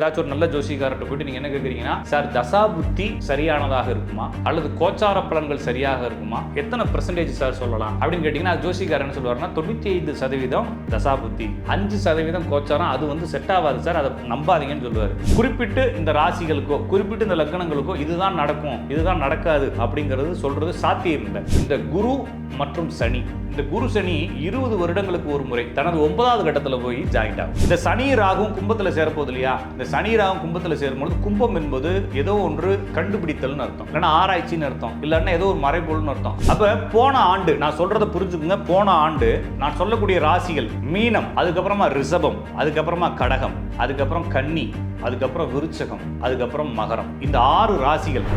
ஏதாச்சும் ஒரு நல்ல ஜோசிக்காரர்கிட்ட போயிட்டு நீங்க என்ன கேட்குறீங்கன்னா சார் தசா புத்தி சரியானதாக இருக்குமா? அல்லது கோச்சார பலன்கள் சரியாக இருக்குமா? எத்தனை பெர்சன்டேஜ் சார் சொல்லலாம்? அப்படின்னு கேட்டீங்கன்னா ஜோசிகார் என்ன சொல்லுவாருன்னா தொண்ணூத்தி ஐந்து சதவீதம் தசா புத்தி அஞ்சு சதவீதம் கோச்சாரம் அது வந்து செட் ஆகாது சார் அதை நம்பாதீங்கன்னு சொல்லுவார். குறிப்பிட்டு இந்த ராசிகளுக்கோ குறிப்பிட்டு இந்த லக்னங்களுக்கோ இதுதான் நடக்கும் இதுதான் நடக்காது அப்படிங்கிறது சொல்றது சாத்தியம் இல்லை. இந்த குரு மற்றும் சனி இந்த குரு சனி இருபது வருடங்களுக்கு ஒரு முறை தனது ஒன்பதாவது கட்டத்தில் போய் ஜாயிண்ட் ஆகும். இந்த சனி ராகும் கும்பத்தில் சேரப்போகுது இல்லையா? இந்த சனி ராகும் கும்பத்தில் சேரும்பொழுது கும்பம் என்பது ஏதோ ஒன்று கண்டுபிடித்தல்னு அர்த்தம். இல்லைன்னா ஆராய்ச்சின்னு அர்த்தம். இல்லைன்னா ஏதோ ஒரு மறைபொருள்னு அர்த்தம். அப்போ போன ஆண்டு நான் சொல்றதை புரிஞ்சுக்குங்க. போன ஆண்டு நான் சொல்லக்கூடிய ராசிகள் மீனம் அதுக்கப்புறமா ரிஷபம் அதுக்கப்புறமா கடகம் அதுக்கப்புறம் கன்னி அதுக்கப்புறம் விருச்சகம் அதுக்கப்புறம் மகரம். இந்த ஆறு ராசிகள்.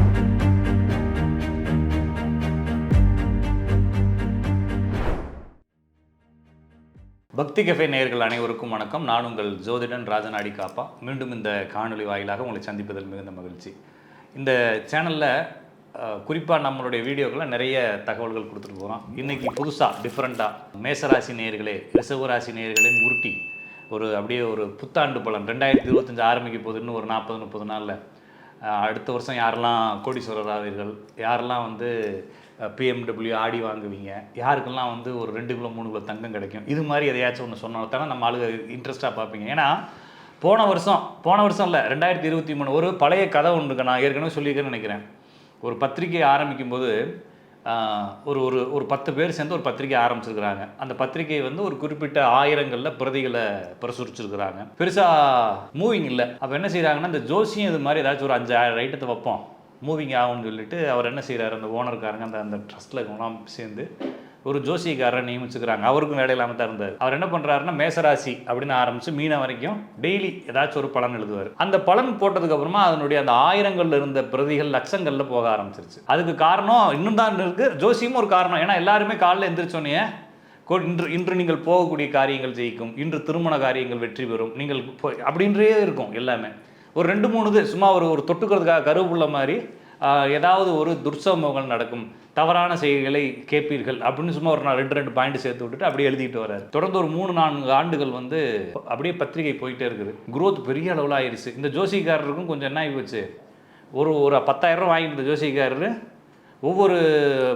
பக்தி கஃபே நேர்கள் அனைவருக்கும் வணக்கம். நான் உங்கள் ஜோதிடன் ராஜநாடி காப்பா மீண்டும் இந்த காணொலி வாயிலாக உங்களை சந்திப்பதில் மிகுந்த மகிழ்ச்சி. இந்த சேனலில் குறிப்பாக நம்மளுடைய வீடியோக்களை நிறைய தகவல்கள் கொடுத்துட்டு போகிறோம் இன்றைக்கி புதுசாக டிஃப்ரெண்ட்டாக மேசராசி நேர்களே ரிசவராசி நேர்களே உருட்டி. ஒரு அப்படியே ஒரு புத்தாண்டு பலன். ரெண்டாயிரத்தி இருபத்தஞ்சு ஆரம்பிக்க போகுதுன்னு ஒரு நாற்பது முப்பது நாளில். அடுத்த வருஷம் யாரெல்லாம் கோடீஸ்வரர் ஆவீர்கள்? யாரெல்லாம் வந்து பிஎம்டபிள்யூ ஆடி வாங்குவீங்க. யாருக்கெல்லாம் வந்து ஒரு ரெண்டு கிலோ மூணு கிலோ தங்கம் கிடைக்கும்? இது மாதிரி எதையாச்சும் ஒன்று சொன்னால் தானே நம்ம ஆளுங்க இன்ட்ரெஸ்ட்டாக பார்ப்பீங்க. ஏன்னா போன வருஷம் போன வருஷம் இல்லை ரெண்டாயிரத்தி இருபத்தி மூணு ஒரு பழைய கதை ஒன்றுக்கு நான் ஏற்கனவே சொல்லியிருக்கேன்னு நினைக்கிறேன். ஒரு பத்திரிகை ஆரம்பிக்கும் போது ஒரு ஒரு ஒரு பத்து பேர் சேர்ந்து ஒரு பத்திரிகை ஆரம்பிச்சிருக்கிறாங்க. அந்த பத்திரிக்கையை வந்து ஒரு குறிப்பிட்ட ஆயிரங்களில் பிரதிகளை பிரசுரிச்சிருக்கிறாங்க. பெருசாக மூவிங் இல்லை. அப்போ என்ன செய்கிறாங்கன்னா இந்த ஜோசியம் இது மாதிரி ஏதாச்சும் ஒரு அஞ்சு ஐட்டத்தை வைப்போம். மூவிங் ஆகும்னு சொல்லிட்டு அவர் என்ன செய்கிறாரு அந்த ஓனருக்காரங்க அந்த அந்த ட்ரஸ்ட்டில் எல்லாம் சேர்ந்து ஒரு ஜோசியக்காரரை நியமிச்சுக்கிறாங்க. அவருக்கும் வேலை இல்லாமல் தான் இருந்தார். அவர் என்ன பண்ணுறாருன்னா மேசராசி அப்படின்னு ஆரம்பித்து மீன வரைக்கும் டெய்லி ஏதாச்சும் ஒரு பலன் எழுதுவார். அந்த பலன் போட்டதுக்கு அப்புறமா அதனுடைய அந்த ஆயிரங்களில் இருந்த பிரதிகள் லட்சங்களில் போக ஆரம்பிச்சிருச்சு. அதுக்கு காரணம் இன்னும் தான் இருக்குது ஜோசியமும் ஒரு காரணம். ஏன்னா எல்லாருமே காலைல எந்திரிச்சோன்னே கோ- இன்று இன்று நீங்கள் போகக்கூடிய காரியங்கள் ஜெயிக்கும். இன்று திருமண காரியங்கள் வெற்றி பெறும். நீங்கள் அப்படின்றே இருக்கும் எல்லாமே. ஒரு ரெண்டு மூணு இது சும்மா ஒரு ஒரு தொட்டுக்கிறதுக்காக கருவுள்ள மாதிரி ஏதாவது ஒரு துர்சம்பவங்கள் நடக்கும் தவறான செய்திகளை கேட்பீர்கள் அப்படின்னு சும்மா ஒரு நான் ரெண்டு ரெண்டு பாயிண்ட் சேர்த்து விட்டுட்டு அப்படியே எழுதிட்டு வராரு தொடர்ந்து ஒரு மூணு நான்கு ஆண்டுகள் வந்து அப்படியே பத்திரிகை போயிட்டே இருக்குது. குரோத் பெரிய அளவில் ஆயிடுச்சு இந்த ஜோசிக்காரருக்கும் கொஞ்சம் என்ன ஆகி போச்சு? ஒரு ஒரு பத்தாயிரம் ரூபா வாங்கியிருந்த ஜோசிக்காரரு ஒவ்வொரு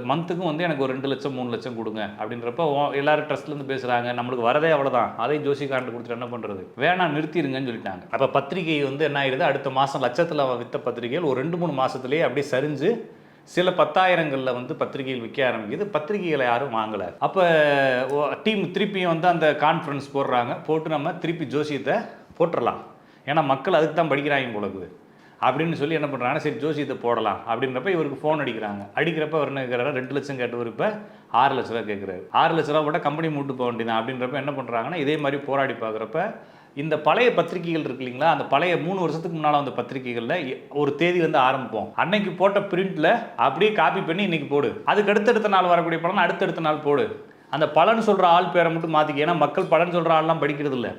மந்த்துக்கும் வந்து எனக்கு ஒரு ரெண்டு லட்சம் மூணு லட்சம் கொடுங்க. அப்படின்றப்ப ஓ- எல்லாரும் ட்ரஸ்ட்லேருந்து பேசுகிறாங்க நம்மளுக்கு வரதே அவ்வளோதான் ஜோசி ஜோசிக்காரன் கொடுத்துட்டு என்ன பண்ணுறது வேணாம் நிறுத்திடுங்கன்னு சொல்லிட்டாங்க. அப்போ பத்திரிகை வந்து என்ன ஆயிடுது அடுத்த மாதம் லட்சத்தில் விற்ற பத்திரிகைகள் ஒரு ரெண்டு மூணு மாதத்துலேயே அப்படியே சரிஞ்சு சில பத்தாயிரங்களில் வந்து பத்திரிகைகள் விற்க ஆரம்பிக்குது. பத்திரிகைகளை யாரும் வாங்கலை. அப்போ டீம் திருப்பியும் வந்து அந்த கான்ஃபரன்ஸ் போடுறாங்க. போட்டு நம்ம திருப்பி ஜோசியத்தை போட்டுடலாம் ஏன்னா மக்கள் அதுக்கு தான் படிக்கிறாங்க போலக்குது அப்படின்னு சொல்லி என்ன பண்ணுறாங்கன்னா சரி ஜோசியத்தை போடலாம் அப்படின்றப்ப இவருக்கு ஃபோன் அடிக்கிறாங்க. அடிக்கிறப்ப அவர் என்ன கேட்குறாரு ரெண்டு லட்சம் கேட்டவர் இப்போ ஆறு லட்ச ரூபா கேட்குறாரு ஆறு லட்ச ரூபா போட்டால் கம்பெனி மூட்டு போக வேண்டியதான் அப்படின்றப்ப என்ன பண்ணுறாங்கன்னா இதே மாதிரி போராடி பார்க்குறப்ப இந்த பழைய பத்திரிகைகள் இருக்கு இல்லைங்களா அந்த பழைய மூணு வருஷத்துக்கு முன்னால் வந்த பத்திரிகைகளில் ஒரு தேதி வந்து ஆரம்பிப்போம். அன்னைக்கு போட்ட பிரிண்டில் அப்படியே காப்பி பண்ணி இன்னைக்கு போடு. அதுக்கு அடுத்தடுத்த நாள் வரக்கூடிய பலன் அடுத்தடுத்த நாள் போடு. அந்த பலன் சொல்கிற ஆள் பேரை மட்டும் மாற்றிக்க ஏன்னா மக்கள் பலன் சொல்கிற ஆள்லாம் படிக்கிறது இல்லை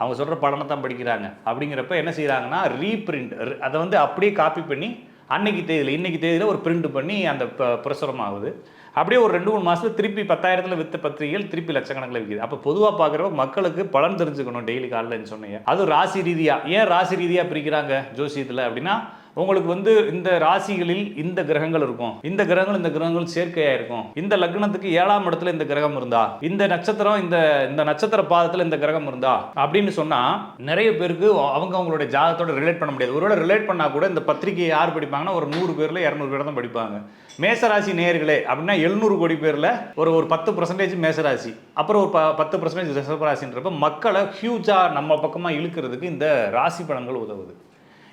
அவங்க சொல்கிற படனை தான் படிக்கிறாங்க. அப்படிங்கிறப்ப என்ன செய்கிறாங்கன்னா ரீப்ரிண்ட் அதை வந்து அப்படியே காப்பி பண்ணி அன்னைக்கு தேதியில் இன்றைக்கி தேதியில் ஒரு பிரிண்ட் பண்ணி அந்த ப- பிரசுரம் ஆகுது அப்படியே ஒரு ரெண்டு மூணு மாதத்தில் திருப்பி பத்தாயிரத்தில் வித்த பத்திரிகைகள் திருப்பி லட்சக்கணக்கில் விற்கிது அப்போ பொதுவாக பார்க்குறப்ப மக்களுக்கு பலன் தெரிஞ்சுக்கணும் டெய்லி காலையில் சொன்னீங்க அது ராசி ரீதியாக ஏன் ராசி ரீதியாக பிரிக்கிறாங்க ஜோசியத்தில் அப்படின்னா உங்களுக்கு வந்து இந்த ராசிகளில் இந்த கிரகங்கள் இருக்கும். இந்த கிரகங்கள் இந்த கிரகங்கள் சேர்க்கையா இருக்கும் இந்த லக்னத்துக்கு ஏழாம் இடத்துல இந்த கிரகம் இருந்தா இந்த நட்சத்திரம் இந்த இந்த நட்சத்திர பாதத்துல இந்த கிரகம் இருந்தா அப்படின்னு சொன்னா நிறைய பேருக்கு அவங்க அவங்களுடைய ஜாதகத்தோட ரிலேட் பண்ண முடியாது. ஒருவேளை ரிலேட் பண்ணா கூட இந்த பத்திரிகையை யார் படிப்பாங்கன்னா ஒரு நூறு பேர்ல இரநூறு பேர் தான் படிப்பாங்க. மேசராசி நேயர்களே அப்படின்னா எழுநூறு கோடி பேர்ல ஒரு ஒரு பத்து பர்சன்டேஜ் மேசராசி. அப்புறம் ஒரு ப- பத்து பர்சன்டேஜ் ரிசர்வராசின்றப்ப மக்களை ஹியூஜா நம்ம பக்கமா இழுக்கிறதுக்கு இந்த ராசி பலன்கள் உதவுது.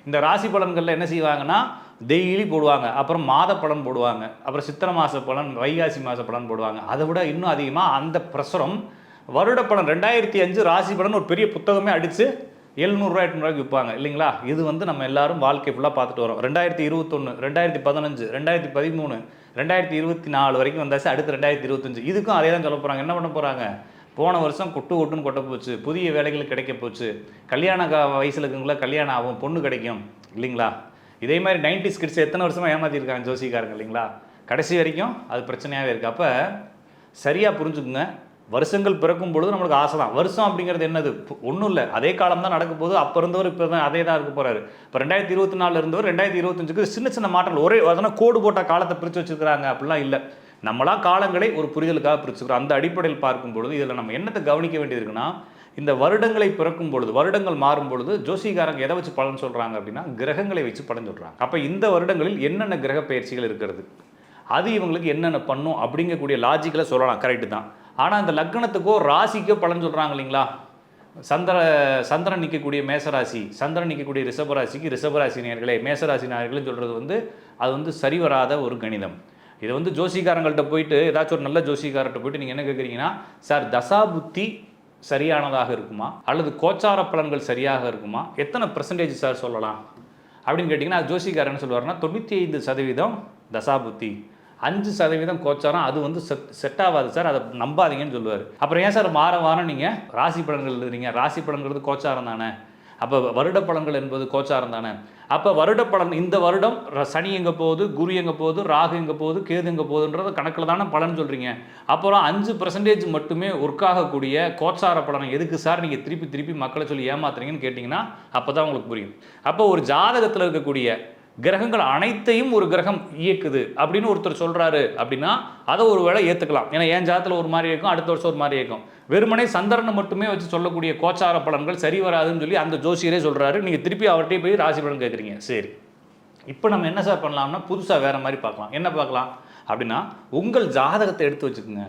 இந்த ராசி பலன்களில் என்ன செய்வாங்கன்னா டெய்லி போடுவாங்க. அப்புறம் மாத பலன் போடுவாங்க. அப்புறம் சித்திரை மாத பலன் வைகாசி மாத பலன் போடுவாங்க. அதை விட இன்னும் அதிகமாக அந்த பிரசுரம் வருட பலன். ரெண்டாயிரத்தி அஞ்சு ராசி பலன் ஒரு பெரிய புத்தகமே அடித்து எழுநூறுரூவா எட்நூறுவாய்க்கு விற்பாங்க. இல்லைங்களா? இது வந்து நம்ம எல்லாரும் வாழ்க்கை ஃபுல்லாக பார்த்துட்டு வரோம். ரெண்டாயிரத்தி இருபத்தொன்று ரெண்டாயிரத்தி பதினஞ்சு ரெண்டாயிரத்தி பதிமூணு ரெண்டாயிரத்தி இருபத்தி நாலு வரைக்கும் வந்தாச்சு. அடுத்து ரெண்டாயிரத்தி இருபத்தஞ்சு. இதுக்கும் அதே தான் சொல்ல போகிறாங்க என்ன பண்ண போகிறாங்க போன வருஷம் கொட்டு கொட்டுன்னு கொட்ட போச்சு. புதிய வேலைகள் கிடைக்க போச்சு. கல்யாண கா வயசில் இருக்கவங்கள கல்யாணம் ஆகும் பொண்ணு கிடைக்கும் இல்லைங்களா? இதே மாதிரி நைன்டிஸ் கிட்ஸ் எத்தனை வருஷமாக ஏமாற்றிருக்காங்க ஜோசிக்காரங்க இல்லைங்களா? கடைசி வரைக்கும் அது பிரச்சனையாகவே இருக்குது அப்போ சரியாக புரிஞ்சுக்குங்க. வருஷங்கள் பிறக்கும் பொழுது நம்மளுக்கு ஆசை தான். வருஷம் அப்படிங்கிறது என்னது? ஒன்றும் இல்லை. அதே காலம் தான் நடக்க போகுது. அப்போ இருந்தவர் இப்போ தான் அதே தான் இருக்க போகிறாரு இப்போ ரெண்டாயிரத்தி இருபத்தி நாலில் இருந்தவர் ரெண்டாயிரத்தி இருபத்தஞ்சுக்கு சின்ன சின்ன மாற்றங்கள். ஒரே அதனால் கோடு போட்ட காலத்தை பிரித்து வச்சுருக்காங்க அப்படிலாம் இல்லை. நம்மளா காலங்களை ஒரு புரிதலுக்காக பிரிச்சுக்கிறோம். அந்த அடிப்படையில் பார்க்கும் பொழுது இதில் நம்ம என்னத்தை கவனிக்க வேண்டியது இருக்குன்னா இந்த வருடங்களை பிறக்கும் பொழுது வருடங்கள் மாறும் பொழுது ஜோசிகாரங்க எதை வச்சு பலன் சொல்கிறாங்க அப்படின்னா கிரகங்களை வச்சு பலன் சொல்கிறாங்க அப்போ இந்த வருடங்களில் என்னென்ன கிரக பயிற்சிகள் இருக்கிறது? அது இவங்களுக்கு என்னென்ன பண்ணும் அப்படிங்கக்கூடிய லாஜிக்கலை சொல்லலாம். கரெக்டு தான். ஆனால் அந்த லக்னத்துக்கோ ராசிக்கோ பலன் சொல்கிறாங்க இல்லைங்களா? சந்திர சந்திரன் நிற்கக்கூடிய மேசராசி சந்திரன் நிற்கக்கூடிய ரிஷபராசிக்கு ரிஷபராசி நேர்களே மேசராசி நேர்களே சொல்கிறது வந்து அது வந்து சரிவராத ஒரு கணிதம். இது வந்து ஜோசிகாரங்கள்ட்ட போயிட்டு ஏதாச்சும் ஒரு நல்ல ஜோசிகாரர்கிட்ட போயிட்டு நீங்கள் என்ன கேட்குறீங்கன்னா சார் தசா புத்தி சரியானதாக இருக்குமா? அல்லது கோச்சார பலன்கள் சரியாக இருக்குமா? எத்தனை பர்சன்டேஜ் சார் சொல்லலாம்? அப்படின்னு கேட்டிங்கன்னா அது ஜோசிகாரர் என்ன சொல்லுவார்னா தொண்ணூற்றி ஐந்து சதவீதம் தசாபுத்தி அஞ்சு சதவீதம் கோச்சாரம் அது வந்து செட் செட் ஆகாது சார் அதை நம்பாதீங்கன்னு சொல்லுவார். அப்புறம் ஏன் சார் வாரம் வாரம் நீங்கள் ராசி பலன்கள் எழுதுறீங்க? ராசி பலன்கிறது கோச்சாரம் தானே. அப்போ வருட பலன்கள் என்பது கோச்சாரம் தானே. அப்போ வருட பலன் இந்த வருடம் ர- சனி எங்கே போகுது குரு எங்கே போகுது ராகு எங்கே போகுது கேது எங்கே போகுதுன்றது கணக்கில் தானே பலன் சொல்கிறீங்க அப்புறம் அஞ்சு பர்சன்டேஜ் மட்டுமே ஒர்க் ஆகக்கூடிய கோச்சார பலனை எதுக்கு சார் நீங்கள் திருப்பி திருப்பி மக்களை சொல்லி ஏமாத்துறீங்கன்னு கேட்டிங்கன்னா அப்போ தான் உங்களுக்கு புரியும். அப்போ ஒரு ஜாதகத்தில் இருக்கக்கூடிய கிரகங்கள் அனைத்தையும் ஒரு கிரகம் இயக்குது அப்படின்னு ஒருத்தர் சொல்கிறாரு அப்படின்னா அதை ஒரு வேளை ஏற்றுக்கலாம் ஏன்னா என் ஜாதத்தில் ஒரு மாதிரி இருக்கும் அடுத்த வருஷம் ஒரு மாதிரி இருக்கும். வெறுமனே சந்திரனை மட்டுமே வச்சு சொல்லக்கூடிய கோச்சார பலன்கள் சரி வராதுன்னு சொல்லி அந்த ஜோசியரே சொல்கிறாரு நீங்கள் திருப்பி அவர்கிட்டயே போய் ராசி பலன் கேட்குறீங்க சரி. இப்போ நம்ம என்ன சார் பண்ணலாம்னா புதுசாக வேறு மாதிரி பார்க்கலாம். என்ன பார்க்கலாம்? அப்படின்னா உங்கள் ஜாதகத்தை எடுத்து வச்சுக்கோங்க.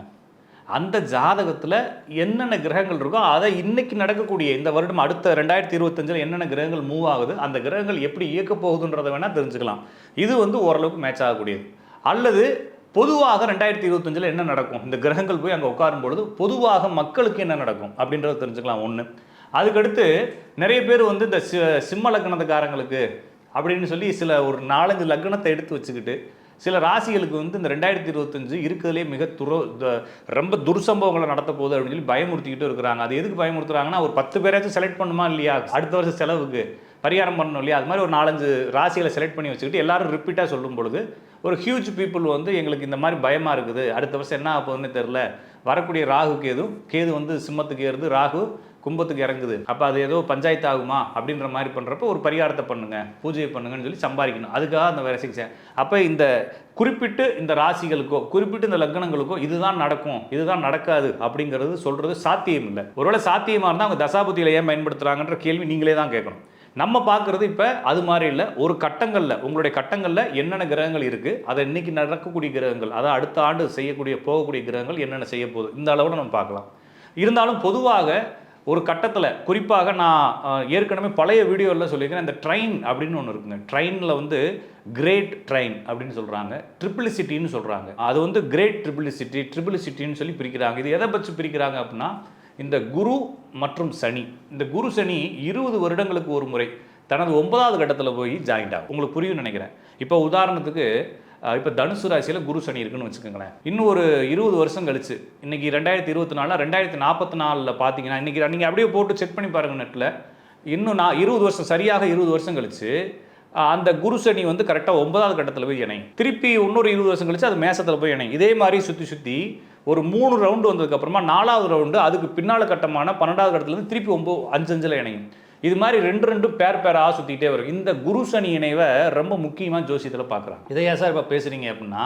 அந்த ஜாதகத்தில் என்னென்ன கிரகங்கள் இருக்கோ அதை இன்றைக்கி நடக்கக்கூடிய இந்த வருடம் அடுத்த ரெண்டாயிரத்தி இருபத்தஞ்சில் என்னென்ன கிரகங்கள் மூவ் ஆகுது அந்த கிரகங்கள் எப்படி இயக்க போகுதுன்றதை வேணால் தெரிஞ்சுக்கலாம். இது வந்து ஓரளவுக்கு மேட்ச் ஆகக்கூடியது. அல்லது பொதுவாக ரெண்டாயிரத்தி இருபத்தஞ்சில் என்ன நடக்கும்? இந்த கிரகங்கள் போய் அங்கே உட்காரும் பொழுது பொதுவாக மக்களுக்கு என்ன நடக்கும்? அப்படின்றத தெரிஞ்சுக்கலாம் ஒன்று அதுக்கடுத்து நிறைய பேர் வந்து இந்த சி சிம்ம லக்னத்துக்காரங்களுக்கு அப்படின்னு சொல்லி சில ஒரு நாலஞ்சு லக்னத்தை எடுத்து வச்சுக்கிட்டு சில ராசிகளுக்கு வந்து இந்த ரெண்டாயிரத்தி இருபத்தஞ்சு இருக்கிறதுலே மிக துர ரொம்ப துர்சம்பவங்களை நடத்த போகுது அப்படின்னு சொல்லி பயமுறுத்திக்கிட்டு இருக்கிறாங்க. அது எதுக்கு பயமுறுத்துறாங்கன்னா ஒரு பத்து பேராச்சும் செலக்ட் பண்ணுமா இல்லையா? அடுத்த வருஷம் செலவுக்கு பரிகாரம் பண்ணணும் இல்லையா? அது மாதிரி ஒரு நாலஞ்சு ராசிகளை செலக்ட் பண்ணி வச்சுக்கிட்டு எல்லாரும் ரிப்பீட்டாக சொல்லும் பொழுது ஒரு ஹியூஜ் பீப்புள் வந்து எங்களுக்கு இந்த மாதிரி பயமாக இருக்குது. அடுத்த வருஷம் என்ன ஆகுதுன்னு தெரில வரக்கூடிய ராகு கேது கேது வந்து சிம்மத்துக்கு ஏறுது. ராகு கும்பத்துக்கு இறங்குது. அப்போ அது ஏதோ பஞ்சாயத்து ஆகுமா? அப்படின்ற மாதிரி பண்ணுறப்ப ஒரு பரிகாரத்தை பண்ணுங்க பூஜையை பண்ணுங்கன்னு சொல்லி சம்பாதிக்கணும். அதுக்காக அந்த வேலை செஞ்சேன். அப்போ இந்த குறிப்பிட்டு இந்த ராசிகளுக்கோ குறிப்பிட்டு இந்த லக்னங்களுக்கோ இதுதான் நடக்கும் இதுதான் நடக்காது அப்படிங்கிறது சொல்கிறது சாத்தியம் இல்லை. ஒருவேளை சாத்தியமாக இருந்தால் அவங்க தசாபுத்தியில் ஏன் பயன்படுத்துகிறாங்கன்ற கேள்வி நீங்களே தான் கேட்கணும். நம்ம பார்க்குறது இப்போ அது மாதிரி இல்லை. ஒரு கட்டங்களில் உங்களுடைய கட்டங்களில் என்னென்ன கிரகங்கள் இருக்குது அதை இன்னைக்கு நடக்கக்கூடிய கிரகங்கள் அதை அடுத்த ஆண்டு செய்யக்கூடிய போகக்கூடிய கிரகங்கள் என்னென்ன செய்ய போகுது இந்த அளவோட நம்ம பார்க்கலாம். இருந்தாலும் பொதுவாக ஒரு கட்டத்தில் குறிப்பாக நான் ஏற்கனவே பழைய வீடியோவில் சொல்லியிருக்கேன் இந்த ட்ரெயின் அப்படின்னு ஒன்று இருக்குங்க. ட்ரெயினில் வந்து கிரேட் ட்ரெயின் அப்படின்னு சொல்கிறாங்க ட்ரிபிளிசிட்டின்னு சொல்கிறாங்க அது வந்து கிரேட் ட்ரிபிளிசிட்டி ட்ரிபிளிசிட்டின்னு சொல்லி பிரிக்கிறாங்க. இது எதை பற்றி பிரிக்கிறாங்க அப்படின்னா இந்த குரு மற்றும் சனி. இந்த குரு சனி இருபது வருடங்களுக்கு ஒரு முறை தனது ஒன்பதாவது கட்டத்தில் போய் ஜாயிண்ட் ஆகும். உங்களுக்கு புரியும்னு நினைக்கிறேன். இப்போ உதாரணத்துக்கு இப்போ தனுசு ராசியில் குரு சனி இருக்குன்னு வச்சுக்கோங்களேன். இன்னும் ஒரு இருபது வருஷம் கழிச்சு இன்னைக்கு ரெண்டாயிரத்தி இருபத்தி நாலில் ரெண்டாயிரத்தி நாற்பத்தி நாலில் பார்த்தீங்கன்னா இன்னைக்கு நீங்கள் அப்படியே போட்டு செக் பண்ணி பாருங்க நெட்டில் இன்னும் நான் இருபது வருஷம் சரியாக இருபது வருஷம் கழிச்சு அந்த குரு சனி வந்து கரெக்டாக ஒன்பதாவது கட்டத்தில் போய் இணையும். திருப்பி இன்னொரு இருபது வருஷம் கழிச்சு அது மேசத்தில் போய் இணையும். இதே மாதிரி சுற்றி சுற்றி ஒரு மூணு ரவுண்டு வந்ததுக்கப்புறமா நாலாவது ரவுண்டு அதுக்கு பின்னால் கட்டமான பன்னெண்டாவது கட்டத்துலேருந்து திருப்பி ஒம்பது அஞ்சு அஞ்சில் இணையும். இது மாதிரி ரெண்டு ரெண்டு பேர் பேராக சுற்றிக்கிட்டே வரும். இந்த குரு சனி இணைவை ரொம்ப முக்கியமாக ஜோசியத்தில் பார்க்குறாங்க இதை ஏன் சார் இப்போ பேசுகிறீங்க அப்படின்னா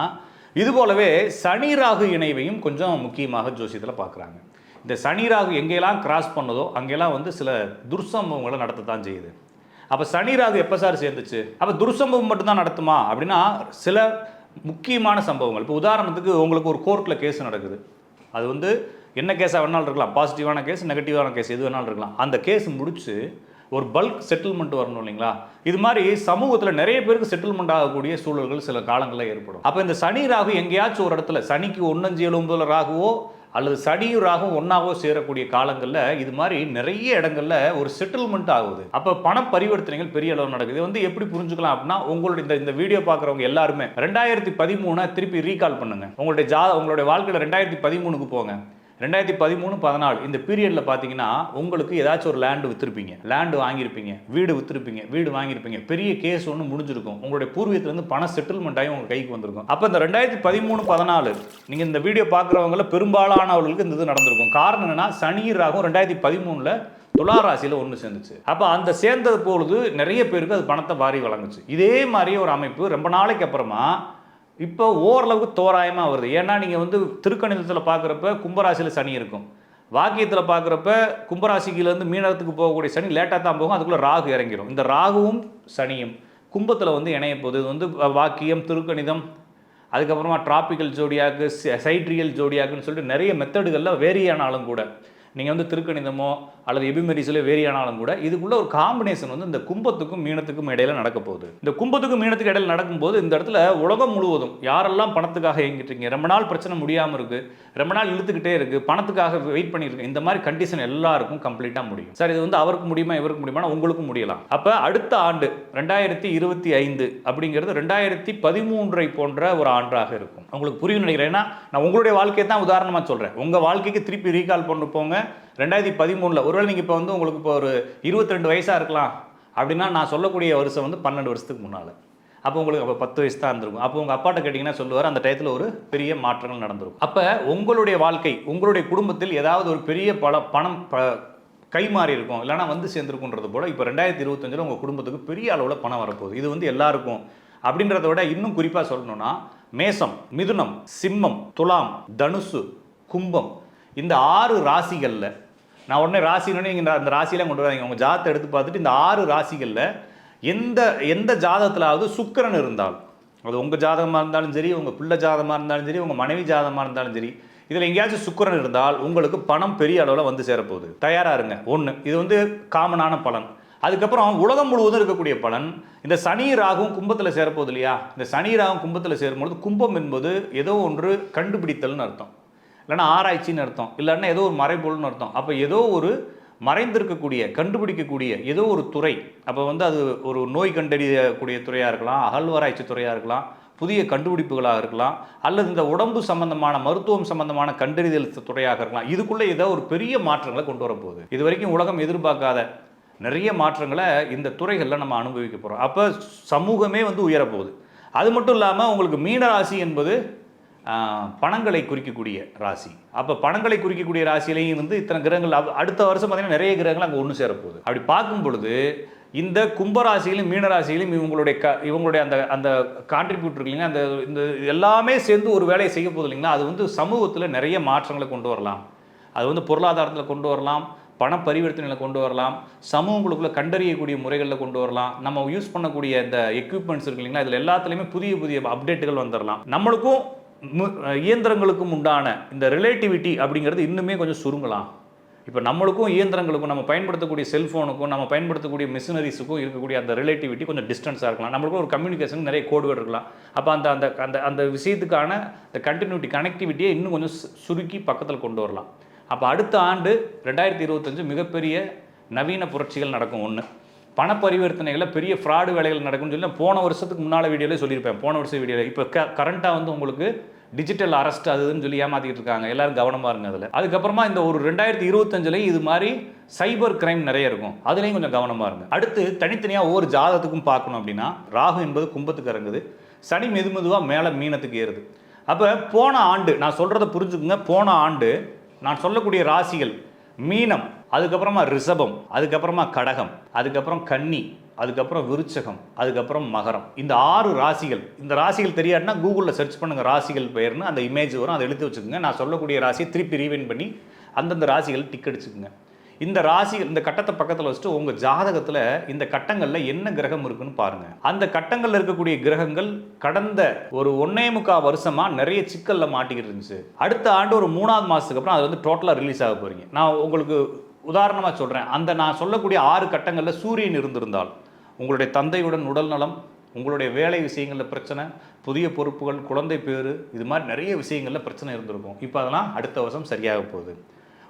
இது போலவே சனி ராகு இணைவையும் கொஞ்சம் முக்கியமாக ஜோசியத்தில் பார்க்குறாங்க இந்த சனி ராகு எங்கெல்லாம் கிராஸ் பண்ணுதோ அங்கெல்லாம் வந்து சில துர்சம்பவங்களை நடத்தத்தான் செய்யுது. அப்போ சனி ராகு எப்போ சார் சேர்ந்துச்சு? அப்போ துர்சம்பவம் மட்டும்தான் நடத்துமா? அப்படின்னா சில முக்கியமான சம்பவங்கள். இப்போ உதாரணத்துக்கு உங்களுக்கு ஒரு கோர்ட்டில் கேஸ் நடக்குது. அது வந்து என்ன கேஸாக வேணாலும் இருக்கலாம். பாசிட்டிவான கேஸ் நெகட்டிவான கேஸ் எது வேணாலும் இருக்கலாம். அந்த கேஸ் முடிச்சு ஒரு பல்க் செட்டில்மெண்ட் வரணும் இல்லைங்களா? இது மாதிரி சமூகத்தில் நிறைய பேருக்கு செட்டில்மெண்ட் ஆகக்கூடிய சூழல்கள் சில காலங்களில் ஏற்படும். அப்போ இந்த சனி ராகு எங்கேயாச்சும் ஒரு இடத்துல சனிக்கு ஒன்னஞ்சு எழுபதுல ராகுவோ அல்லது சனியும் ராகும் ஒன்றாவோ சேரக்கூடிய காலங்களில் இது மாதிரி நிறைய இடங்களில் ஒரு செட்டில்மெண்ட் ஆகுது. அப்போ பண பரிவர்த்தனைகள் பெரிய அளவு நடக்குது. வந்து எப்படி புரிஞ்சுக்கலாம் அப்படின்னா உங்களுடைய இந்த இந்த வீடியோ பார்க்குறவங்க எல்லாருமே ரெண்டாயிரத்தி பதிமூணை திருப்பி ரீகால் பண்ணுங்கள் உங்களுடைய ஜா உங்களுடைய வாழ்க்கையில் ரெண்டாயிரத்தி பதிமூணுக்கு போங்க. ரெண்டாயிரத்தி பதிமூணு பதினாலு இந்த பீரியடில் பார்த்தீங்கன்னா உங்களுக்கு ஏதாச்சும் ஒரு லேண்டு விற்றுருப்பீங்க லேண்டு வாங்கியிருப்பீங்க வீடு விற்றுருப்பீங்க வீடு வாங்கியிருப்பீங்க. பெரிய கேஸ் ஒன்று முடிஞ்சிருக்கும். உங்களுடைய பூர்வீகத்துலேருந்து பணம் செட்டில்மெண்ட் ஆகி உங்கள் கைக்கு வந்திருக்கும். அப்போ இந்த ரெண்டாயிரத்தி பதிமூணு பதினாலு நீங்கள் இந்த வீடியோ பார்க்குறவங்கள பெரும்பாலானவர்களுக்கு இந்த இது நடந்திருக்கும். காரணம் என்னன்னா சனி ராகும் ரெண்டாயிரத்தி பதிமூணில் துலா ராசியில் ஒன்று சேர்ந்துச்சு. அப்போ அந்த சேர்ந்தது பொழுது நிறைய பேருக்கு அது பணத்தை வாரி வழங்குச்சு. இதே மாதிரி ஒரு அமைப்பு ரொம்ப நாளைக்கு அப்புறமா இப்போ ஓரளவுக்கு தோராயமாக வருது. ஏன்னா நீங்கள் வந்து திருக்கணிதத்தில் பார்க்குறப்ப கும்பராசியில் சனி இருக்கும். வாக்கியத்தில் பார்க்குறப்ப கும்பராசிக்கிலேருந்து மீனத்துக்கு போகக்கூடிய சனி லேட்டாக தான் போகும். அதுக்குள்ளே ராகு இறங்கிடும் இந்த ராகுவும் சனியும் கும்பத்தில் வந்து இணைய போகுது. இது வந்து வாக்கியம் திருக்கணிதம் அதுக்கப்புறமா டிராபிக்கல் ஜோடியாக்கு சைட்ரியல் ஜோடியாக்குன்னு சொல்லிட்டு நிறைய மெத்தடுகளில் வேரி ஆனாலும் கூட நீங்கள் வந்து திருக்கணிதமோ அல்லது எபிமெரிஸில் வேரி ஆனாலும் கூட இதுக்குள்ள ஒரு காம்பினேஷன் வந்து இந்த கும்பத்துக்கும் மீனத்துக்கும் இடையில நடக்க போகுது. இந்த கும்பத்துக்கும் மீனத்துக்கு இடையில நடக்கும்போது இந்த இடத்துல உலகம் முழுவதும் யாரெல்லாம் பணத்துக்காக இயங்கிட்டு இருக்கீங்க? ரொம்ப நாள் பிரச்சனை முடியாமல் இருக்கு. ரொம்ப நாள் இழுத்துக்கிட்டே இருக்கு. பணத்துக்காக வெயிட் பண்ணியிருக்கு இந்த மாதிரி கண்டிஷன் எல்லாருக்கும் கம்ப்ளீட்டாக முடியும். சார் இது வந்து அவருக்கு முடியுமா இவருக்கு முடியுமா? உங்களுக்கும் முடியலாம். அப்போ அடுத்த ஆண்டு ரெண்டாயிரத்தி இருபத்தி ஐந்து அப்படிங்கிறது ரெண்டாயிரத்தி பதிமூன்றை போன்ற ஒரு ஆண்டாக இருக்கும். உங்களுக்கு புரியும் நினைக்கிறேன். ஏன்னா நான் உங்களுடைய வாழ்க்கையை தான் உதாரணமாக சொல்கிறேன் உங்கள் வாழ்க்கைக்கு திருப்பி ரீகால் பண்ணு போங்க. ரெண்டாயிரத்தி பதிமூணில் ஒருவேளை நீங்கள் இப்போ வந்து உங்களுக்கு இப்போ ஒரு இருபத்தி ரெண்டு வயசாக இருக்கலாம் அப்படின்னா நான் சொல்லக்கூடிய வருஷம் வந்து பன்னெண்டு வருஷத்துக்கு முன்னால். அப்போ உங்களுக்கு அப்போ பத்து வயசு தான் இருந்திருக்கும். அப்போ உங்கள் அப்பாட்ட கேட்டிங்கன்னா சொல்லுவார் அந்த டயத்தில் ஒரு பெரிய மாற்றங்கள் நடந்திருக்கும். அப்போ உங்களுடைய வாழ்க்கை உங்களுடைய குடும்பத்தில் ஏதாவது ஒரு பெரிய பல பணம் ப கை மாறி இருக்கும் இல்லைனா வந்து சேர்ந்துருக்குன்றது போல இப்போ ரெண்டாயிரத்தி இருபத்தஞ்சில் உங்கள் குடும்பத்துக்கு பெரிய அளவில் பணம் வரப்போகுது. இது வந்து எல்லாருக்கும். அப்படின்றத விட இன்னும் குறிப்பாக சொல்லணும்னா மேசம் மிதுனம் சிம்மம் துலாம் தனுசு கும்பம் இந்த ஆறு ராசிகளில் நான் உடனே ராசினோடனே நீங்கள் அந்த ராசியெல்லாம் கொண்டு வராங்க உங்கள் ஜாதத்தை எடுத்து பார்த்துட்டு இந்த ஆறு ராசிகளில் எந்த எந்த ஜாதகத்திலாவது சுக்கரன் இருந்தால் அது உங்கள் ஜாதகமாக இருந்தாலும் சரி உங்கள் பிள்ளை ஜாதகமாக இருந்தாலும் சரி உங்கள் மனைவி ஜாதகமாக இருந்தாலும் சரி இதில் எங்கேயாச்சும் சுக்கரன் இருந்தால் உங்களுக்கு பணம் பெரிய அளவில் வந்து சேரப்போகுது. தயாராக இருங்க. ஒன்று இது வந்து காமனான பலன். அதுக்கப்புறம் உலகம் முழுவதும் இருக்கக்கூடிய பலன் இந்த சனி ராகும் கும்பத்தில் சேரப்போகுது இல்லையா? இந்த சனி ராகும் கும்பத்தில் சேரும்பொழுது கும்பம் என்பது ஏதோ ஒன்று கண்டுபிடித்தல்னு அர்த்தம். இல்லைன்னா ஆராய்ச்சின்னு அர்த்தம். இல்லைன்னா ஏதோ ஒரு மறைபொருள்னு அர்த்தம். அப்போ ஏதோ ஒரு மறைந்திருக்கக்கூடிய கண்டுபிடிக்கக்கூடிய ஏதோ ஒரு துறை. அப்போ வந்து அது ஒரு நோய் கண்டறியக்கூடிய துறையாக இருக்கலாம் அகழ்வாராய்ச்சி துறையாக இருக்கலாம் புதிய கண்டுபிடிப்புகளாக இருக்கலாம் அல்லது இந்த உடம்பு சம்பந்தமான மருத்துவம் சம்பந்தமான கண்டறிதல் துறையாக இருக்கலாம். இதுக்குள்ளே ஏதோ ஒரு பெரிய மாற்றங்களை கொண்டு வரப்போகுது. இது வரைக்கும் உலகம் எதிர்பார்க்காத நிறைய மாற்றங்களை இந்த துறைகளில் நம்ம அனுபவிக்க போகிறோம் அப்போ சமூகமே வந்து உயரப்போகுது. அது மட்டும் இல்லாமல் உங்களுக்கு மீனராசி என்பது பணங்களை குறிக்கக்கூடிய ராசி. அப்போ பணங்களை குறிக்கக்கூடிய ராசியிலையும் வந்து இத்தனை கிரகங்கள் அடுத்த வருஷம் பார்த்தீங்கன்னா நிறைய கிரகங்கள் அங்கே ஒன்று சேரப்போகுது. அப்படி பார்க்கும் பொழுது இந்த கும்பராசியிலும் மீனராசியிலும் இவங்களுடைய க இவங்களுடைய அந்த அந்த கான்ட்ரிபியூட் இல்லைங்களா? அந்த இந்த எல்லாமே சேர்ந்து ஒரு வேலையை செய்ய போகுது இல்லைங்களா? அது வந்து சமூகத்தில் நிறைய மாற்றங்களை கொண்டு வரலாம். அது வந்து பொருளாதாரத்தில் கொண்டு வரலாம் பண பரிவர்த்தனையில் கொண்டு வரலாம் சமூகங்களுக்குள்ளே கண்டறியக்கூடிய முறைகளில் கொண்டு வரலாம். நம்ம யூஸ் பண்ணக்கூடிய இந்த எக்யூப்மெண்ட்ஸ் இருக்கு இல்லைங்களா? இதில் எல்லாத்துலேயுமே புதிய புதிய அப்டேட்டுகள் வந்துடலாம் நம்மளுக்கும் இயந்திரங்களுக்கும் உண்டான இந்த ரிலேட்டிவிட்டி அப்படிங்கிறது இன்னுமே கொஞ்சம் சுருங்கலாம். இப்போ நம்மளுக்கும் இயந்திரங்களுக்கும் நம்ம பயன்படுத்தக்கூடிய செல்ஃபோனுக்கும் நம்ம பயன்படுத்தக்கூடிய மிஷினரிஸுக்கும் இருக்கக்கூடிய அந்த ரிலேட்டிவிட்டி கொஞ்சம் டிஸ்டன்ஸாக இருக்கலாம். நம்மளுக்கும் ஒரு கம்யூனிகேஷன் நிறைய கோடுகள் இருக்கலாம். அப்போ அந்த அந்த அந்த அந்த விஷயத்துக்கான இந்த கண்டினியூட்டி கனெக்டிவிட்டியை இன்னும் கொஞ்சம் சு- சுருக்கி பக்கத்தில் கொண்டு வரலாம். அப்போ அடுத்த ஆண்டு ரெண்டாயிரத்தி இருபத்தஞ்சு மிகப்பெரிய நவீன புரட்சிகள் நடக்கும் ஒன்று பண பரிவர்த்தனைகளில் பெரிய ஃப்ராடு வேலைகள் நடக்கும்னு சொல்லி நான் போன வருஷத்துக்கு முன்னால் வீடியோலே சொல்லியிருப்பேன். போன வருஷம் வீடியோவில் இப்போ க கரண்ட்டாக வந்து உங்களுக்கு டிஜிட்டல் அரெஸ்ட் அதுன்னு சொல்லி ஏமாற்றிட்டு இருக்காங்க. எல்லாரும் கவனமாக இருங்க அதில். அதுக்கப்புறமா இந்த ஒரு ரெண்டாயிரத்தி இருபத்தஞ்சிலையும் இது மாதிரி சைபர் கிரைம் நிறைய இருக்கும். அதுலேயும் கொஞ்சம் கவனமாக இருங்க. அடுத்து தனித்தனியாக ஒவ்வொரு ஜாதகத்துக்கும் பார்க்கணும் அப்படின்னா ராகு என்பது கும்பத்துக்கு இறங்குது. சனி மெது மெதுவாக மேலே மீனத்துக்கு ஏறுது. அப்போ போன ஆண்டு நான் சொல்கிறத புரிஞ்சுக்குங்க. போன ஆண்டு நான் சொல்லக்கூடிய ராசிகள் மீனம் அதுக்கப்புறமா ரிஷபம் அதுக்கப்புறமா கடகம் அதுக்கப்புறம் கன்னி அதுக்கப்புறம் விருச்சகம் அதுக்கப்புறம் மகரம். இந்த ஆறு ராசிகள். இந்த ராசிகள் தெரியாதுன்னா கூகுளில் சர்ச் பண்ணுங்க ராசிகள் பெயர்னு அந்த இமேஜ் வரும் அதை எழுதி வச்சுக்கோங்க. நான் சொல்லக்கூடிய ராசியை திருப்பி ரீவைன் பண்ணி அந்தந்த ராசிகள் டிக் அடிச்சுக்குங்க. இந்த ராசிகள் இந்த கட்டத்தை பக்கத்தில் வச்சுட்டு உங்கள் ஜாதகத்தில் இந்த கட்டங்களில் என்ன கிரகம் இருக்குன்னு பாருங்கள் அந்த கட்டங்களில் இருக்கக்கூடிய கிரகங்கள் கடந்த ஒரு ஒன்னே முக்கால் வருஷமாக நிறைய சிக்கலில் மாட்டிக்கிட்டு இருந்துச்சு. அடுத்த ஆண்டு ஒரு மூணாவது மாதத்துக்கு அப்புறம் அது வந்து டோட்டலாக ரிலீஸ் ஆக போகிறீங்க நான் உங்களுக்கு உதாரணமாக சொல்கிறேன் அந்த நான் சொல்லக்கூடிய ஆறு கட்டங்களில் சூரியன் இருந்திருந்தால் உங்களுடைய தந்தையுடன் உடல் நலம் உங்களுடைய வேலை விஷயங்களில் பிரச்சனை புதிய பொறுப்புகள் குழந்தை பேர் இது மாதிரி நிறைய விஷயங்களில் பிரச்சனை இருந்திருக்கும். இப்போ அதெல்லாம் அடுத்த வருஷம் சரியாக போகுது.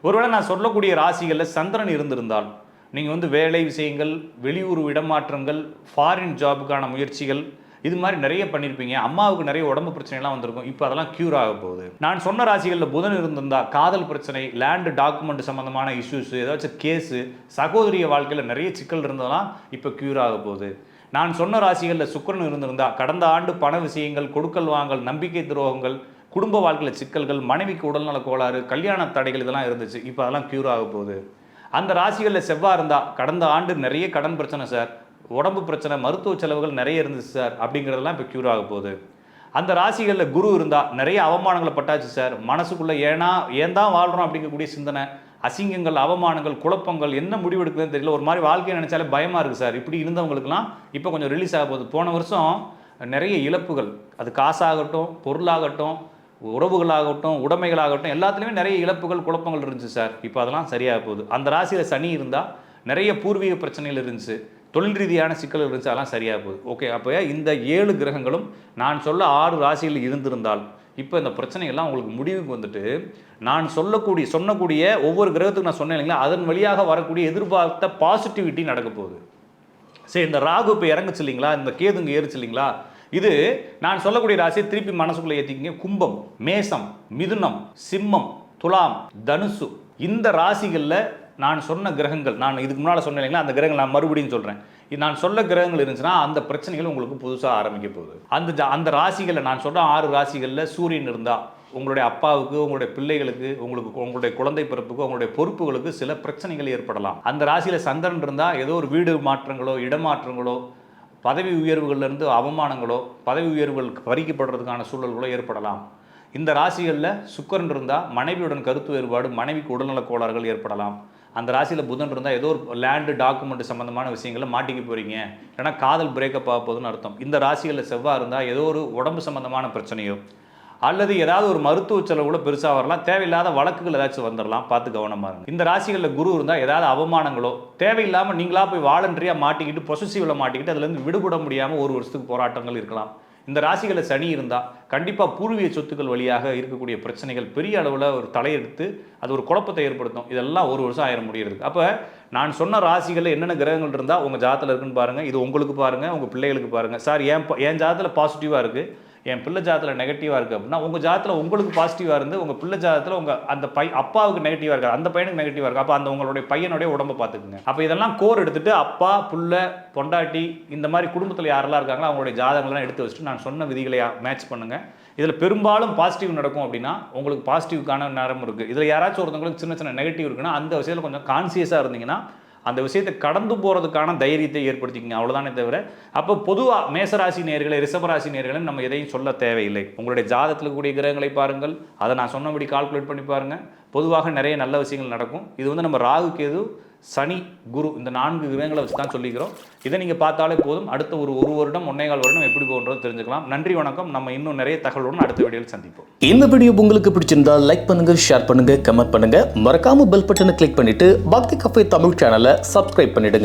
ஒருவேளை நான் சொல்லக்கூடிய ராசிகளில் சந்திரன் இருந்திருந்தால் நீங்கள் வந்து வேலை விஷயங்கள் வெளியூர் இடமாற்றங்கள் ஃபாரின் ஜாபுக்கான முயற்சிகள் இது மாதிரி நிறைய பண்ணியிருப்பீங்க அம்மாவுக்கு நிறைய உடம்பு பிரச்சனைலாம் வந்திருக்கும். இப்போ அதெல்லாம் க்யூர் ஆக போகுது. நான் சொன்ன ராசிகளில் புதன் இருந்திருந்தா காதல் பிரச்சனை லேண்டு டாக்குமெண்ட் சம்மந்தமான இஷ்யூஸ் ஏதாச்சும் கேஸு சகோதரிய வாழ்க்கையில் நிறைய சிக்கல் இருந்ததெல்லாம் இப்போ க்யூர் ஆக போகுது. நான் சொன்ன ராசிகளில் சுக்கிரன் இருந்திருந்தா கடந்த ஆண்டு பண விஷயங்கள் கொடுக்கல் வாங்கல் நம்பிக்கை துரோகங்கள் குடும்ப வாழ்க்கையில் சிக்கல்கள் மனைவிக்கு உடல்நல கோளாறு கல்யாண தடைகள் இதெல்லாம் இருந்துச்சு. இப்போ அதெல்லாம் க்யூர் ஆக போகுது. அந்த ராசிகளில் செவ்வாய் இருந்தால் கடந்த ஆண்டு நிறைய கடன் பிரச்சனை சார் உடம்பு பிரச்சனை மருத்துவ செலவுகள் நிறைய இருந்துச்சு சார் அப்படிங்கிறதெல்லாம் இப்போ க்யூர் ஆக போகுது. அந்த ராசிகளில் குரு இருந்தால் நிறைய அவமானங்களை பட்டாச்சு சார். மனசுக்குள்ளே ஏன்னா ஏன் தான் வாழ்கிறோம் அப்படிங்கக்கூடிய சிந்தனை அசிங்கங்கள் அவமானங்கள் குழப்பங்கள் என்ன முடிவெடுக்குதுன்னு தெரியல. ஒரு மாதிரி வாழ்க்கையை நினச்சாலே பயமாக இருக்குது சார். இப்படி இருந்தவங்களுக்குலாம் இப்போ கொஞ்சம் ரிலீஸ் ஆக போகுது. போன வருஷம் நிறைய இழப்புகள். அது காசாகட்டும் பொருளாகட்டும் உறவுகளாகட்டும் உடைமைகளாகட்டும் எல்லாத்துலேயுமே நிறைய இழப்புகள் குழப்பங்கள் இருந்துச்சு சார். இப்போ அதெல்லாம் சரியாக போகுது. அந்த ராசியில் சனி இருந்தால் நிறைய பூர்வீக பிரச்சனைகள் இருந்துச்சு. தொழில் ரீதியான சிக்கல் இருந்துச்சு அதெல்லாம் சரியாக போகுது. ஓகே அப்போ இந்த ஏழு கிரகங்களும் நான் சொல்ல ஆறு ராசியில் இருந்திருந்தால்? இப்போ இந்த பிரச்சனைகள்லாம் உங்களுக்கு முடிவுக்கு வந்துட்டு நான் சொல்லக்கூடிய சொன்னக்கூடிய ஒவ்வொரு கிரகத்துக்கு நான் சொன்னேன் இல்லைங்களா? அதன் வழியாக வரக்கூடிய எதிர்பார்த்த பாசிட்டிவிட்டி நடக்க போகுது. சரி இந்த ராகு இப்போ இறங்குச்சு இல்லைங்களா? இந்த கேதுங்க ஏறுச்சு இல்லைங்களா? இது நான் சொல்லக்கூடிய ராசியை திருப்பி மனசுக்குள்ளே ஏற்றிக்கிங்க கும்பம் மேசம் மிதுனம் சிம்மம் துலாம் தனுசு. இந்த ராசிகளில் நான் சொன்ன கிரகங்கள் நான் இதுக்கு முன்னால் சொன்னேன் இல்லைங்களா அந்த கிரகங்கள் நான் மறுபடியும் சொல்கிறேன் நான் சொல்ல கிரகங்கள் இருந்துச்சுன்னா அந்த பிரச்சனைகள் உங்களுக்கு புதுசாக ஆரம்பிக்க போகுது. அந்த ஜா- அந்த ராசிகளில் நான் சொல்கிற ஆறு ராசிகளில் சூரியன் இருந்தால் உங்களுடைய அப்பாவுக்கு உங்களுடைய பிள்ளைகளுக்கு உங்களுக்கு உங்களுடைய குழந்தை பிறப்புக்கு உங்களுடைய பொறுப்புகளுக்கு சில பிரச்சனைகள் ஏற்படலாம். அந்த ராசியில் சந்திரன் இருந்தால் ஏதோ ஒரு வீடு மாற்றங்களோ இடமாற்றங்களோ பதவி உயர்வுகள்ல இருந்து அவமானங்களோ பதவி உயர்வுகள் பறிக்கப்படுறதுக்கான சூழல்களோ ஏற்படலாம். இந்த ராசிகளில் சுக்கிரன் இருந்தால் மனைவியுடன் கருத்து வேறுபாடு மனைவிக்கு உடல்நலக் கோளாறுகள் ஏற்படலாம். அந்த ராசியில் புதன் இருந்தால் ஏதோ ஒரு லேண்டு டாக்குமெண்ட் சம்மந்தமான விஷயங்களை மாட்டிக்க போகிறீங்க ஏன்னா காதல் பிரேக்கப் ஆக போகுதுன்னு அர்த்தம். இந்த ராசிகளில் செவ்வாய் இருந்தால் ஏதோ ஒரு உடம்பு சம்மந்தமான பிரச்சனையோ அல்லது ஏதாவது ஒரு மருத்துவ செலவு கூட பெருசாக வரலாம். தேவையில்லாத வழக்குகள் ஏதாச்சும் வந்துடலாம் பார்த்து கவனமாக இருங்க. இந்த ராசிகளில் குரு இருந்தால் ஏதாவது அவமானங்களோ தேவையில்லாமல் நீங்களாக போய் வாலண்டரியாக மாட்டிக்கிட்டு பொசசிவில் மாட்டிக்கிட்டு அதுலேருந்து விடுபட முடியாமல் ஒரு வருஷத்துக்கு போராட்டங்கள் இருக்கலாம். இந்த ராசிகளை சனி இருந்தால் கண்டிப்பாக பூர்வீக சொத்துக்கள் வழியாக இருக்கக்கூடிய பிரச்சனைகள் பெரிய அளவில் ஒரு தலையெடுத்து அது ஒரு குழப்பத்தை ஏற்படுத்தும். இதெல்லாம் ஒரு வருஷம் ஆயிரம் முடியறதுக்கு. அப்போ நான் சொன்ன ராசிகளில் என்னென்ன கிரகங்கள் இருந்தால் உங்கள் ஜாதத்தில் இருக்குன்னு பாருங்கள் இது உங்களுக்கு பாருங்கள் உங்கள் பிள்ளைகளுக்கு பாருங்கள் சார் ஏன் என் ஜாதத்தில் பாசிட்டிவாக இருக்குது என் பிள்ளை ஜாதத்தில் நெகட்டிவாக இருக்குது அப்படின்னா உங்கள் ஜாதத்தில் உங்களுக்கு பாசிட்டிவாக இருந்து உங்கள் பிள்ளை ஜாதத்தில் உங்கள் அந்த பை அப்பாவுக்கு நெகட்டிவாக இருக்காது. அந்த பையனுக்கு நெகட்டிவாக இருக்குது அப்போ அந்த உங்களுடைய பையனுடைய உடம்பை பார்த்துக்குங்க. அப்போ இதெல்லாம் கோர் எடுத்துட்டு அப்பா புள்ள பொண்டாட்டி இந்த மாதிரி குடும்பத்தில் யாரெல்லாம் இருக்காங்களோ அவங்களுடைய ஜாதகங்கள்லாம் எடுத்து வச்சுட்டு நான் சொன்ன விதிகளை மேட்ச் பண்ணுங்கள் இதில் பெரும்பாலும் பாசிட்டிவ் நடக்கும் அப்படின்னா உங்களுக்கு பாசிட்டிவ்க்கான நேரம் இருக்குது இதில் யாராச்சும் ஒருத்தவங்களுக்கு சின்ன சின்ன நெகட்டிவ் இருக்குன்னா அந்த விஷயத்தில் கொஞ்சம் கான்சியஸாக இருந்தீங்கன்னா அந்த விஷயத்தை கடந்து போகிறதுக்கான தைரியத்தை ஏற்படுத்திக்கங்க. அவ்வளோதானே தவிர அப்போ பொதுவாக மேசராசி நேர்களை ரிஷபராசி நேர்களை நம்ம எதையும் சொல்ல தேவையில்லை. உங்களுடைய ஜாதத்தில் கூடிய கிரகங்களை பாருங்கள். அதை நான் சொன்னபடி கால்குலேட் பண்ணி பாருங்கள் பொதுவாக நிறைய நல்ல விஷயங்கள் நடக்கும். இது வந்து நம்ம ராகு கேது சனி குரு இந்த நான்கு கிரகங்களை வச்சு தான் சொல்லிக்கிறோம். இதை நீங்கள் பார்த்தாலே போதும். அடுத்த ஒரு ஒரு வருடம் ஒன்னேகால் வருடம் எப்படி போகுன்றது தெரிஞ்சுக்கலாம். நன்றி வணக்கம். நம்ம இன்னும் நிறைய தகவலுடன் அடுத்த வீடியோவில் சந்திப்போம். இந்த வீடியோ உங்களுக்கு பிடிச்சிருந்தால் லைக் பண்ணுங்க ஷேர் பண்ணுங்க கமெண்ட் பண்ணுங்க. மறக்காம பெல் பட்டனை கிளிக் பண்ணிட்டு பக்தி கஃபே தமிழ் சேனலை சப்ஸ்கிரைப் பண்ணிடுங்க.